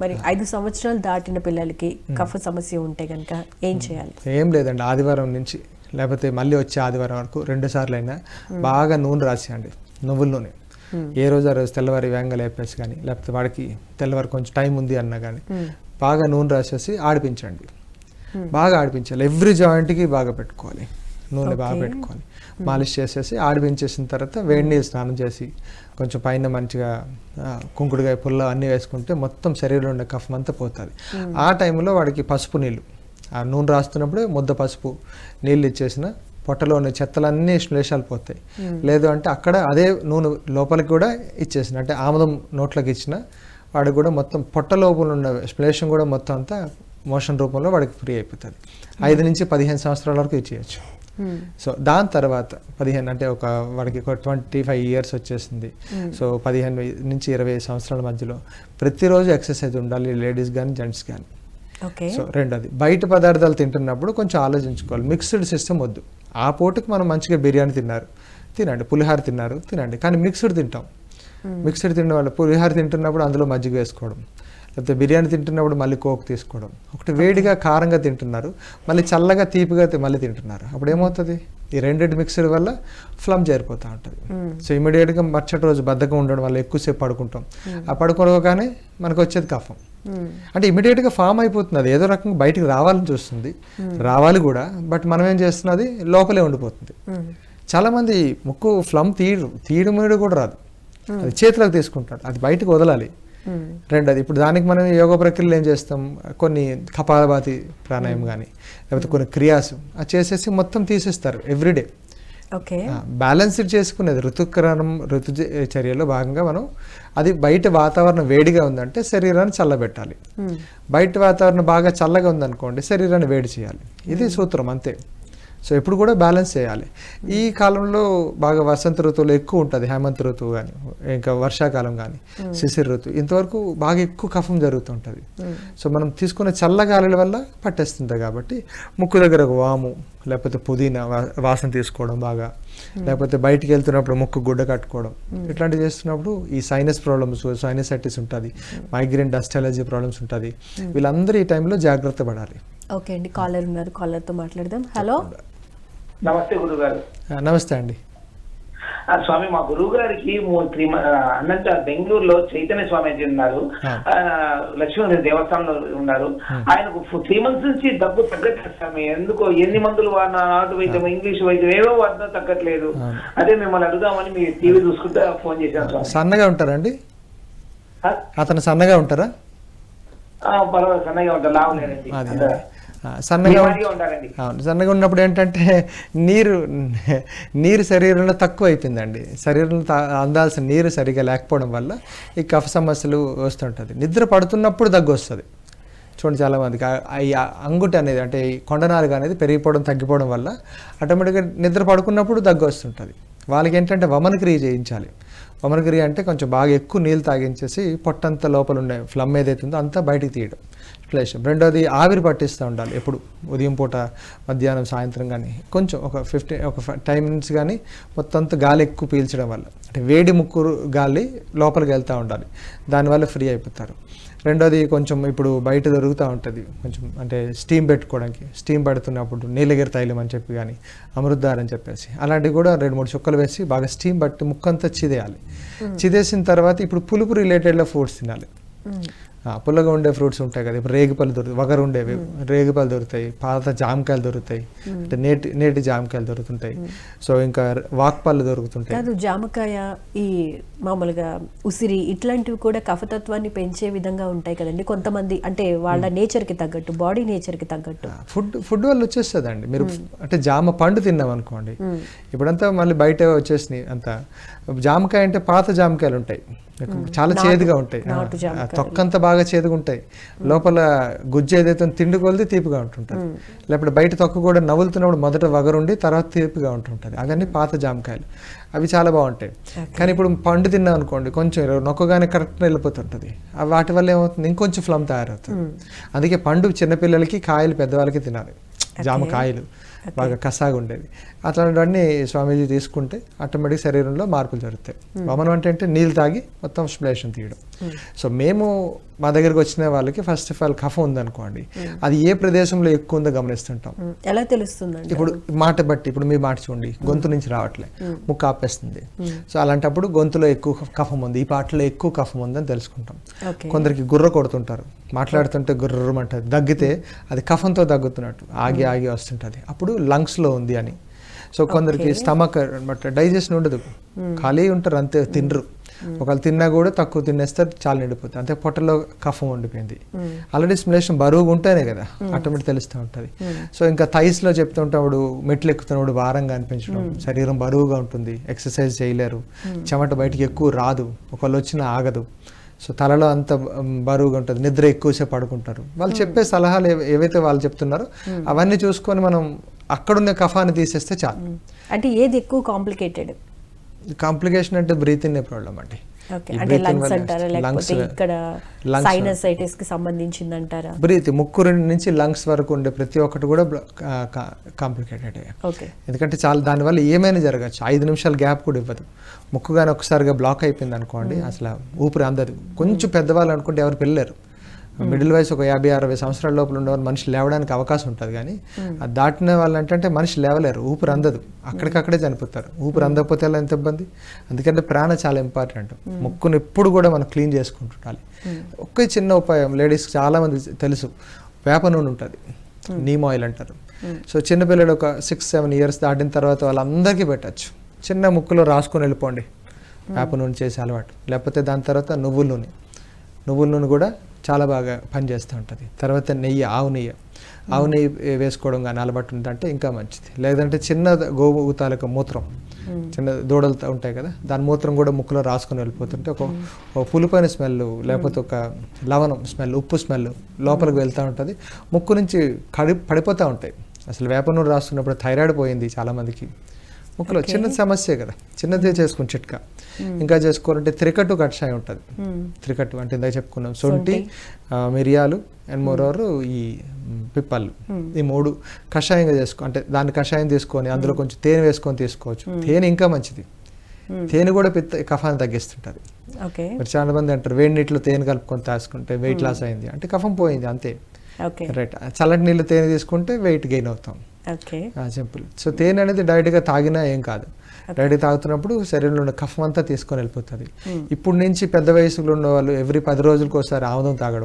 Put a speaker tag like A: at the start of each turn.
A: మరి ఐదు సంవత్సరాలు దాటిన పిల్లలకి కఫ సమస్య ఉంటే కనుక ఏం చేయాలి?
B: ఏం లేదండి ఆదివారం నుంచి లేకపోతే మళ్ళీ వచ్చే ఆదివారం వరకు రెండు సార్లు అయినా బాగా నూనె రాసేయండి నువ్వుల నూనె. ఏ రోజు ఆ రోజు తెల్లవారి వేగంగా లేపేసి కానీ లేకపోతే వాడికి తెల్లవారి కొంచెం టైం ఉంది అన్నా కానీ బాగా నూనె రాసేసి ఆడిపించండి. బాగా ఆడిపించాలి ఎవ్రీ జాయింట్కి బాగా పెట్టుకోవాలి. నూనె బాగా. పెట్టుకోవాలి మాలిష్ చేసేసి ఆడిపించేసిన తర్వాత వేడి నీళ్ళు స్నానం చేసి కొంచెం పైన మంచిగా కుంకుడుగాయ పుల్ల అన్నీ వేసుకుంటే మొత్తం శరీరంలో ఉండే కఫం అంతా పోతుంది. ఆ టైంలో వాడికి పసుపు నీళ్ళు. ఆ నూనె రాస్తున్నప్పుడు ముద్ద పసుపు నీళ్ళు ఇచ్చేసిన పొట్టలో ఉన్న చెత్తలన్నీ శ్లేషాలు పోతాయి. లేదు అంటే అక్కడ అదే నూనె లోపలికి కూడా ఇచ్చేసిన అంటే ఆముదం నోట్లోకి ఇచ్చిన వాడికి కూడా మొత్తం పొట్ట లోపల ఉన్న శ్లేషం కూడా మొత్తం అంతా మోషన్ రూపంలో వాడికి ఫ్రీ అయిపోతుంది. ఐదు నుంచి పదిహేను సంవత్సరాల వరకు ఇచ్చేయచ్చు. సో దాని తర్వాత పదిహేను అంటే ఒక వాడికి ఒక ట్వంటీ ఫైవ్ ఇయర్స్ వచ్చేసింది సో పదిహేను నుంచి ఇరవై సంవత్సరాల మధ్యలో ప్రతిరోజు ఎక్సర్సైజ్ ఉండాలి లేడీస్ కానీ జెంట్స్ కానీ
A: ఓకే.
B: సో రెండోది బయట పదార్థాలు తింటున్నప్పుడు కొంచెం ఆలోచించుకోవాలి. మిక్స్డ్ సిస్టమ్ వద్దు. ఆ పూటకి మనం మంచిగా బిర్యానీ తిన్నారు తినండి. పులిహార తిన్నారు తినండి. కానీ మిక్స్డ్ తింటాం. మిక్స్డ్ తిన్న వాళ్ళు పులిహార తింటున్నప్పుడు అందులో మజ్జిగ వేసుకోవడం. లేకపోతే బిర్యానీ తింటున్నప్పుడు మళ్ళీ కోక్ తీసుకోవడం. ఒకటి వేడిగా కారంగా తింటున్నారు మళ్ళీ చల్లగా తీపిగా మళ్ళీ తింటున్నారు. అప్పుడు ఏమవుతుంది? ఈ రెండింటి మిక్సర్ వల్ల ఫ్లమ్ చేరిపోతూ ఉంటుంది. సో ఇమీడియట్గా మరుసటి రోజు బద్ధకం ఉండడం వల్ల ఎక్కువసేపు పడుకుంటాం. ఆ పడుకోగానే మనకు వచ్చేది కఫం. అంటే ఇమీడియట్గా ఫామ్ అయిపోతుంది అది ఏదో రకంగా బయటికి రావాలని చూస్తుంది. రావాలి కూడా బట్ మనం ఏం చేస్తున్నది? లోపలే ఉండిపోతుంది. చాలా మంది ముక్కు ఫ్లమ్ తీయడు తీయడం కూడా రాదు. అది చేతిలోకి తీసుకుంటాడు. అది బయటకు వదలాలి. రెండోది ఇప్పుడు దానికి మనం యోగ ప్రక్రియలు ఏం చేస్తాం? కొన్ని కపాలభాతి ప్రాణాయామం కానీ లేకపోతే కొన్ని క్రియాస్ అది చేసేసి మొత్తం తీసేస్తారు ఎవ్రీడే
A: ఓకే.
B: బ్యాలెన్స్డ్ చేసుకునేది ఋతుక్రమం ఋతు చర్యలో భాగంగా మనం అది బయట వాతావరణం వేడిగా ఉందంటే శరీరాన్ని చల్లబెట్టాలి. బయట వాతావరణం బాగా చల్లగా ఉందనుకోండి శరీరాన్ని వేడి చేయాలి. ఇది సూత్రం అంతే. సో ఎప్పుడు కూడా బ్యాలెన్స్ చేయాలి. ఈ కాలంలో బాగా వసంత ఋతువులో ఎక్కువ ఉంటుంది హేమంత ఋతువు కానీ ఇంకా వర్షాకాలం కానీ శిశిర ఋతువు ఇంతవరకు బాగా ఎక్కువ కఫం జరుగుతుంటుంది. సో మనం తీసుకునే చల్లగాలుల వల్ల పట్టేస్తుంది కాబట్టి ముక్కు దగ్గర ఒక వాము లేకపోతే పుదీనా వాసన తీసుకోవడం బాగా లేకపోతే బయటికి వెళ్తున్నప్పుడు ముక్కు గుడ్డ కట్టుకోవడం ఇట్లాంటివి చేస్తున్నప్పుడు ఈ సైనస్ ప్రాబ్లమ్స్ సైనసైటిస్ ఉంటుంది మైగ్రేన్ డస్ట్ అలర్జీ ప్రాబ్లమ్స్ ఉంటుంది. వీళ్ళందరూ ఈ టైంలో జాగ్రత్త పడాలి.
A: ఓకే అండి కాలర్ ఉన్నారు కాలర్తో మాట్లాడదాం. హలో?
C: నమస్తే గురువు గారు
B: ఆ, నమస్తే అండి.
C: స్వామి మా గురువు గారికి త్రీ అనంత బెంగళూరులో చైతన్య స్వామి అని ఉన్నారు లక్ష్మీ దేవస్థానంలో ఉన్నారు. ఆయనకు త్రీ మంత్స్ నుంచి దగ్గు తగ్గట్లేదు స్వామి. ఎందుకో ఎన్ని మందులు వాడినా నాటు వైద్యం ఇంగ్లీష్ వైద్యం ఏవో వాడినా తగ్గట్లేదు. అదే మిమ్మల్ని అడుగుదామని మీ టీవీ చూసుకుంటే ఫోన్ చేశాను స్వామి.
B: సన్నగా ఉంటారండి అతను సన్నగా ఉంటారా?
C: పర్వాలేదు సన్నగా ఉంటారు అంత
B: ఆ, సన్నగా అవును సన్నగా ఉన్నప్పుడు ఏంటంటే నీరు నీరు శరీరంలో తక్కువ అయిపోయిందండి. శరీరంలో అందాల్సిన నీరు సరిగా లేకపోవడం వల్ల ఈ కఫ సమస్యలు వస్తుంటుంది. నిద్ర పడుతున్నప్పుడు దగ్గు వస్తుంది. చూడండి చాలా మందికి. ఆ- ఆ- ఈ అంగుటి అనేది అంటే ఈ కొండనాలుగా అనేది పెరిగిపోవడం తగ్గిపోవడం వల్ల ఆటోమేటిక్గా నిద్ర పడుకున్నప్పుడు దగ్గు వస్తుంటుంది. వాళ్ళకి ఏంటంటే వమన క్రియ చేయించాలి. వమన అంటే కొంచెం బాగా ఎక్కువ నీళ్ళు తాగించేసి పొట్టంతా లోపల ఉండే ఫ్లమ్ ఏదైతే ఉందో అంతా బయటికి తీయడం. ప్లేస్ రెండోది ఆవిరి పట్టిస్తూ ఉండాలి ఎప్పుడు. ఉదయం పూట మధ్యాహ్నం సాయంత్రం కానీ కొంచెం ఒక ఫిఫ్టీన్ ఒక టెన్ మినిట్స్ కానీ మొత్తం గాలి ఎక్కువ పీల్చడం వల్ల. అంటే వేడి ముక్కు గాలి లోపలికి వెళ్తూ ఉండాలి. దానివల్ల ఫ్రీ అయిపోతారు. రెండోది కొంచెం ఇప్పుడు బయట దొరుకుతూ ఉంటుంది. కొంచెం అంటే స్టీమ్ పెట్టుకోవడానికి స్టీమ్ పడుతున్నప్పుడు నీలగిరి తైలం అని చెప్పి కానీ అమృద్దార్ అని చెప్పేసి. అలాంటివి కూడా రెండు మూడు చుక్కలు వేసి బాగా స్టీమ్ పట్టి ముక్కంతా చిదేయాలి చిదేసిన తర్వాత ఇప్పుడు పులుపు రిలేటెడ్లో ఫ్రూట్స్ తినాలి. పుల్లగా ఉండే ఫ్రూట్స్ ఉంటాయి కదా ఇప్పుడు రేగిపళ్ళు దొరుకుతాయి వగరు ఉండేవి. రేగిపళ్ళు దొరుకుతాయి పాత జామకాయలు దొరుకుతాయి అంటే నేటి నేటి జామకాయలు దొరుకుతుంటాయి. సో ఇంకా వాక్పళ్ళు దొరుకుతుంటాయి.
A: కాదు జామకాయ ఈ మామూలుగా ఉసిరి ఇట్లాంటివి కూడా కఫతత్వాన్ని పెంచే విధంగా ఉంటాయి కదండి. కొంతమంది అంటే వాళ్ళ నేచర్కి తగ్గట్టు బాడీ నేచర్కి తగ్గట్టు.
B: ఫుడ్ ఫుడ్ వల్ల వచ్చేస్తుందండి. మీరు అంటే జామ పండు తిన్నాం అనుకోండి ఇప్పుడంతా మళ్ళీ బయట వచ్చేసినాయి అంతా. జామకాయ అంటే పాత జామకాయలు ఉంటాయి. చాలా చేదుగా ఉంటాయి.
A: జామకాయలు.
B: తొక్కంతా బాగా చేదుగా ఉంటాయి. లోపల గుజ్జు ఏదైతే తిండి కొలిది తీపిగా ఉంటుంటుంది. లేకపోతే బయట తొక్క కూడా నవ్వులుతున్నప్పుడు మొదట వగరుండి తర్వాత తీపిగా ఉంటుంటుంది. అవన్నీ పాత జామకాయలు. అవి చాలా బాగుంటాయి. కానీ ఇప్పుడు పండు తిన్నాం అనుకోండి కొంచెం నొక్కగానే కరెక్ట్గా వెళ్ళిపోతుంటుంది. వాటి వల్ల ఏమవుతుంది? ఇంకొంచెం ఫ్లమ్ తయారవుతుంది. అందుకే పండు చిన్నపిల్లలకి కాయలు పెద్దవాళ్ళకి తినాలి. జామ కాయలు. బాగా కసాగా ఉండేది అట్లాంటివన్నీ స్వామీజీ తీసుకుంటే ఆటోమేటిక్ శరీరంలో మార్పులు జరుగుతాయి. వమనం అంటే అంటే నీళ్ళు తాగి మొత్తం స్ప్లేషన్ తీయడం. సో మేము మా దగ్గరికి వచ్చిన వాళ్ళకి ఫస్ట్ ఆఫ్ ఆల్ కఫం ఉందనుకోండి. అది ఏ ప్రదేశంలో ఎక్కువ ఉందో గమనిస్తుంటాం.
A: ఉమ్, ఎలా తెలుస్తుందండి
B: ఇప్పుడు మాట బట్టి ఇప్పుడు మీ మాట చూడండి గొంతు నుంచి రావట్లే. ముక్కు ఆపేస్తుంది. సో అలాంటప్పుడు గొంతులో ఎక్కువ కఫం ఉంది ఈ పాటలో ఎక్కువ కఫం ఉందని తెలుసుకుంటాం. కొందరికి గుర్ర కొడుతుంటారు మాట్లాడుతుంటే గుర్రమంటది. దగ్గితే అది కఫంతో దగ్గుతున్నట్టు ఆగి ఆగి వస్తుంటుంది. అప్పుడు లంగ్స్లో ఉంది అని. సో కొందరికి స్టమక్ అనమాట డైజెషన్ ఉండదు. ఖాళీ ఉంటారు అంతే తినరు. ఒకవేళ తిన్నా కూడా తక్కువ తినేస్తారు చాలా నిండిపోతుంది. అంతే పొట్టలో కఫం ఉండిపోయింది ఆల్రెడీ స్టిమ్యులేషన్ బరువుగా ఉంటేనే కదా ఆటోమేటిక్ తెలుస్తూ ఉంటుంది. సో ఇంకా థైస్లో చెప్తుంటప్పుడు మెట్లు ఎక్కుతున్నప్పుడు భారంగా అనిపించడం శరీరం బరువుగా ఉంటుంది ఎక్సర్సైజ్ చేయలేరు చెమట బయటికి ఎక్కువ రాదు ఒకళ్ళు వచ్చినా ఆగదు. సో తలలో అంత బరువుగా ఉంటుంది నిద్ర ఎక్కువసేపు పడుకుంటారు. వాళ్ళు చెప్పే సలహాలు ఏవ- ఏవైతే వాళ్ళు చెప్తున్నారో అవన్నీ చూసుకొని మనం అక్కడున్న కఫాన్ని తీసేస్తే చాలు.
A: అంటే ఏది ఎక్కువ కాంప్లికేటెడ్
B: కాంప్లికేషన్ అంటే బ్రీత్ ఇన్ ప్రాబ్లం అండి.
A: అంటే
B: breathing
A: లంగ్స్
B: వల్ల
A: అంటారా?
B: lungs-
A: లేకపోతే ఇక్కడ
B: lungs-
A: సైనసైటిస్కి సంబంధించింది అంటారా
B: బ్రీత్ ముక్కు రెండు నుంచి లంగ్స్ వరకు ఉండే ప్రతి ఒక్కటి కూడా కాంప్లికేటెడ్ ఎందుకంటే చాలా దానివల్ల ఏమైనా జరగచ్చు. ఐదు నిమిషాలు గ్యాప్ కూడా ఇవ్వదు. ముక్కు కానీ ఒకసారిగా బ్లాక్ అయిపోయింది అనుకోండి అసలు ఊపిరి అందదు. కొంచెం పెద్దవాళ్ళు అనుకుంటే ఎవరు పెళ్ళారు మిడిల్ వయసు ఒక యాభై అరవై సంవత్సరాల లోపల ఉండేవాళ్ళు మనిషి లేవడానికి అవకాశం ఉంటుంది కానీ అది దాటిన వాళ్ళు అంటే మనిషి లేవలేరు ఊపిరి అందదు. అక్కడికక్కడే చనిపోతారు. ఊపిరి అందకపోతే ఎలా ఎంత ఇబ్బంది? అందుకంటే ప్రాణ చాలా ఇంపార్టెంట్ ముక్కును ఎప్పుడు కూడా మనం క్లీన్ చేసుకుంటుండాలి. ఒకే చిన్న ఉపాయం లేడీస్ చాలా మంది తెలుసు వేప నూనె ఉంటుంది. నీమ్ ఆయిల్ అంటారు. సో చిన్నపిల్లలు ఒక సిక్స్ సెవెన్ ఇయర్స్ దాటిన తర్వాత వాళ్ళందరికీ పెట్టచ్చు. చిన్న ముక్కులో రాసుకొని వెళ్ళిపోండి. వేప నూనె చేసే అలవాటు. లేకపోతే దాని తర్వాత నువ్వుల నూనె. నువ్వుల నూనె కూడా చాలా బాగా పనిచేస్తూ ఉంటుంది. తర్వాత నెయ్యి ఆవు నెయ్యి. ఆవు నెయ్యి వేసుకోవడం కానీ అలవాటు ఉందంటే ఇంకా మంచిది. లేదంటే చిన్న గోవు తాలూకా మూత్రం చిన్న దూడలు ఉంటాయి కదా దాని మూత్రం కూడా ముక్కులో రాసుకొని వెళ్ళిపోతుంటే ఒక పులుపైన స్మెల్ లేకపోతే ఒక లవణం స్మెల్ ఉప్పు స్మెల్ లోపలికి వెళ్తూ ఉంటుంది. ముక్కు నుంచి కడి పడిపోతూ ఉంటాయి. అసలు వేప నూనె రాస్తున్నప్పుడు థైరాయిడ్ పోయింది చాలామందికి ముక్కులో చిన్న సమస్య కదా. చిన్నదే చేసుకుని చిట్కా. ఇంకా చేసుకోవాలంటే త్రికట్టు కషాయం ఉంటుంది. త్రికట్టు అంటే ఇందాక చెప్పుకున్నాం. సొంటి మిరియాలు అండ్ మోరోవర్ ఈ పిప్పళ్ళు ఈ మూడు కషాయంగా చేసుకో అంటే దాన్ని కషాయం తీసుకొని అందులో కొంచెం తేనె వేసుకొని తీసుకోవచ్చు. తేనె ఇంకా మంచిది. తేనె కూడా పిత్త కఫాన్ని తగ్గిస్తుంటుంది. మరి చాలా మంది అంటారు వేడి నీటిలో తేనె కలుపుకొని తాసుకుంటే వెయిట్ లాస్ అయింది. అంటే కఫం పోయింది అంతే. రైట్. చల్లటి నీళ్ళు తేనె తీసుకుంటే వెయిట్ గెయిన్ అవుతాం. సింపుల్. సో తేనె అనేది డైరెక్ట్గా తాగినా ఏం కాదు. డైరెక్ట్ తాగుతున్నప్పుడు శరీరంలో ఉన్న కఫం అంతా తీసుకొని వెళ్ళిపోతుంది. ఇప్పుడు నుంచి పెద్ద వయసులో ఉన్న వాళ్ళు ఎవ్రీ పది రోజులకు ఒకసారి ఆముదం తాగడం.